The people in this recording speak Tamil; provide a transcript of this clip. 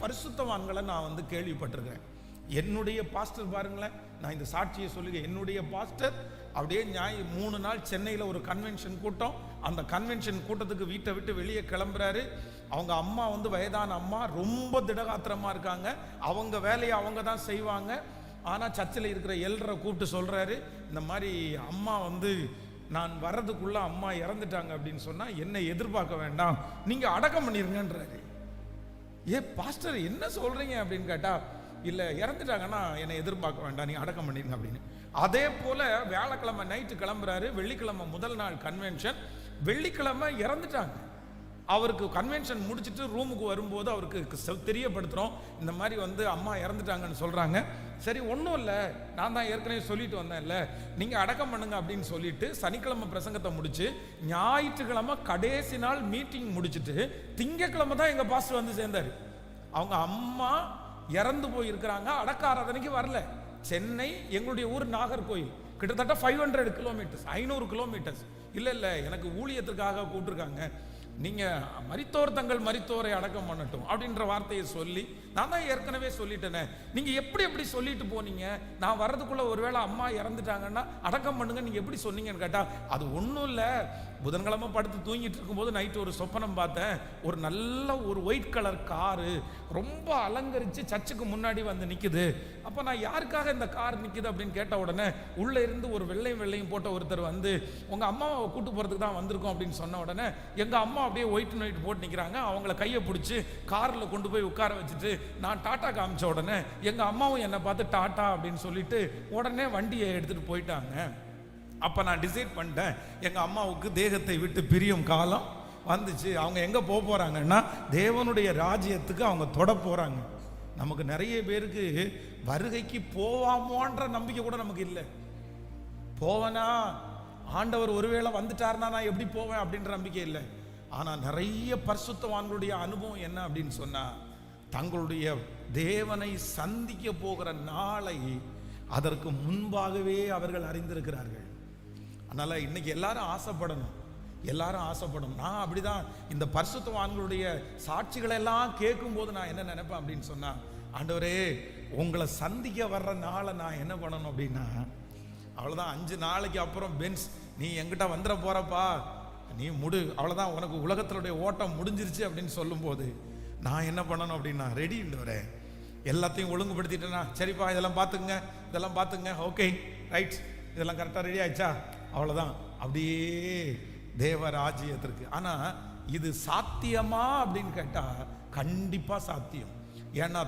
பரிசுத்தவான்களை நான் வந்து கேள்விப்பட்டிருக்கிறேன். என்னுடைய பாஸ்டர் பாருங்களேன் நான் இந்த சாட்சியை சொல்லுங்க என்னுடைய பாஸ்டர் அப்படியே ஞாய் மூணு நாள் சென்னையில் ஒரு கன்வென்ஷன் கூட்டம். அந்த கன்வென்ஷன் கூட்டத்துக்கு வீட்டை விட்டு வெளியே கிளம்புறாரு. அவங்க அம்மா வந்து வயதான அம்மா ரொம்ப திடகாத்திரமாக இருக்காங்க. அவங்க வேலையை அவங்க தான் செய்வாங்க. ஆனால் சர்ச்சில் இருக்கிற எல்ரை கூப்பிட்டு சொல்கிறாரு இந்த மாதிரி அம்மா வந்து நான் வர்றதுக்குள்ளே அம்மா இறந்துட்டாங்க அப்படின்னு சொன்னால் என்னை எதிர்பார்க்க வேண்டாம். நீங்கள் அடக்கம் பண்ணிருங்கன்றாரு. ஏ பாஸ்டர் என்ன சொல்கிறீங்க அப்படின்னு கேட்டா இல்லை இறந்துட்டாங்கன்னா என்னை எதிர்பார்க்க வேண்டாம் நீங்கள் அடக்கம் பண்ணிடுங்க அப்படின்னு. அதே போல் வியாழக்கிழமை நைட்டு கிளம்புறாரு வெள்ளிக்கிழமை முதல் நாள் கன்வென்ஷன் வெள்ளிக்கிழமை இறந்துட்டாங்க. அவருக்கு கன்வென்ஷன் முடிச்சுட்டு ரூமுக்கு வரும்போது அவருக்கு செ- இந்த மாதிரி வந்து அம்மா இறந்துட்டாங்கன்னு சொல்கிறாங்க சரி ஒன்றும் இல்லை. நான் தான் ஏற்கனவே சொல்லிட்டு வந்தேன்ல. நீங்கள் அடக்கம் பண்ணுங்க அப்படின்னு சொல்லிட்டு சனிக்கிழமை பிரசங்கத்தை முடிச்சு ஞாயிற்றுக்கிழமை கடைசி நாள் மீட்டிங் முடிச்சுட்டு திங்கக்கிழமை தான் எங்கள் பாஸ்டர் வந்து சேர்ந்தார். அவங்க அம்மா இறந்து போயிருக்கிறாங்க. அடக்க ஆராதனைக்கு வரல. சென்னை எங்களுடைய ஊர் நாகர்கோயில் கிட்டத்தட்ட ஃபைவ் ஹண்ட்ரட் கிலோமீட்டர்ஸ் ஐநூறு கிலோமீட்டர்ஸ் இல்லை இல்லை எனக்கு ஊழியத்துக்காக கூப்பிட்டுருக்காங்க. நீங்கள் மரித்தோர் தங்கள் மரித்தோரை அடக்கம் பண்ணட்டும் அப்படின்ற வார்த்தையை சொல்லி நான் தான் ஏற்கனவே சொல்லிட்டேனே. நீங்கள் எப்படி எப்படி சொல்லிட்டு போனீங்க? நான் வர்றதுக்குள்ள ஒருவேளை அம்மா இறந்துட்டாங்கன்னா அடக்கம் பண்ணுங்க நீங்கள் எப்படி சொன்னீங்கன்னு கேட்டால் அது ஒன்றும் இல்லை. புதன்கிழமை படுத்து தூங்கிட்டு இருக்கும்போது நைட்டு ஒரு சொப்பனம் பார்த்தேன். ஒரு நல்ல ஒரு ஒயிட் கலர் காரு ரொம்ப அலங்கரித்து சர்ச்சுக்கு முன்னாடி வந்து நிற்குது அப்போ நான் யாருக்காக இந்த கார் நிற்குது அப்படின்னு கேட்ட உடனே உள்ளே இருந்து ஒரு வெள்ளையும் வெள்ளையும் போட்ட ஒருத்தர் வந்து உங்கள் அம்மாவை கூட்டு போகிறதுக்கு தான் வந்திருக்கோம் அப்படின்னு சொன்ன உடனே எங்கள் அம்மா அப்படியே ஒயிட் ஒயிட் போட்டு நிற்கிறாங்க அவங்கள கையை பிடிச்சி காரில் கொண்டு போய் உட்கார வச்சுட்டு நான் டாட்டா காமிச்ச உடனே எங்கள் அம்மாவும் என்னை பார்த்து டாட்டா அப்படின்னு சொல்லிட்டு உடனே வண்டியை எடுத்துகிட்டு போயிட்டாங்க. அப்போ நான் டிசைட் பண்ணிட்டேன் எங்கள் அம்மாவுக்கு தேகத்தை விட்டு பிரியும் காலம் வந்துச்சு. அவங்க எங்கே போக போகிறாங்கன்னா தேவனுடைய ராஜ்யத்துக்கு அவங்க தொட போகிறாங்க நமக்கு நிறைய பேருக்கு வருகைக்கு போவாமோன்ற நம்பிக்கை கூட நமக்கு இல்லை. போவனா? ஆண்டவர் ஒருவேளை வந்துட்டாருன்னா நான் எப்படி போவேன் அப்படின்ற நம்பிக்கை இல்லை. ஆனால் நிறைய பரிசுத்தவான்களுடைய அனுபவம் என்ன அப்படின்னு சொன்னால் தங்களுடைய தேவனை சந்திக்க போகிற நாளை அதற்கு முன்பாகவே அவர்கள் அறிந்திருக்கிறார்கள். அதனால் இன்னைக்கு எல்லாரும் ஆசைப்படணும். எல்லாரும் ஆசைப்படணும். நான் அப்படிதான். இந்த பரிசுத்தவான்களுடைய சாட்சிகளெல்லாம் கேட்கும்போது நான் என்ன நினைப்பேன் அப்படின்னு சொன்னால் ஆண்டவரே உங்களை சந்திக்க வர்ற நாளை நான் என்ன பண்ணணும் அப்படின்னா அவ்வளோதான் அஞ்சு நாளைக்கு அப்புறம் பென்ஸ் நீ எங்கிட்ட வந்துட போறப்பா. நீ முடு. அவ்வளோதான் உனக்கு உலகத்தினுடைய ஓட்டம் முடிஞ்சிருச்சு அப்படின்னு சொல்லும்போது நான் என்ன பண்ணணும் அப்படின்னா ரெடின்னு வரேன். எல்லாத்தையும் ஒழுங்குபடுத்திட்டேனா சரிப்பா இதெல்லாம் பார்த்துங்க இதெல்லாம் பார்த்துங்க ஓகே ரைட் இதெல்லாம் கரெக்டாக ரெடி ஆயிடுச்சா? அவ்வளோதான் அப்படியே தேவ ராஜ்யத்திற்கு ஆனால் இது சாத்தியமா அப்படின்னு கேட்டால் கண்டிப்பாக சாத்தியம். ஏன்னா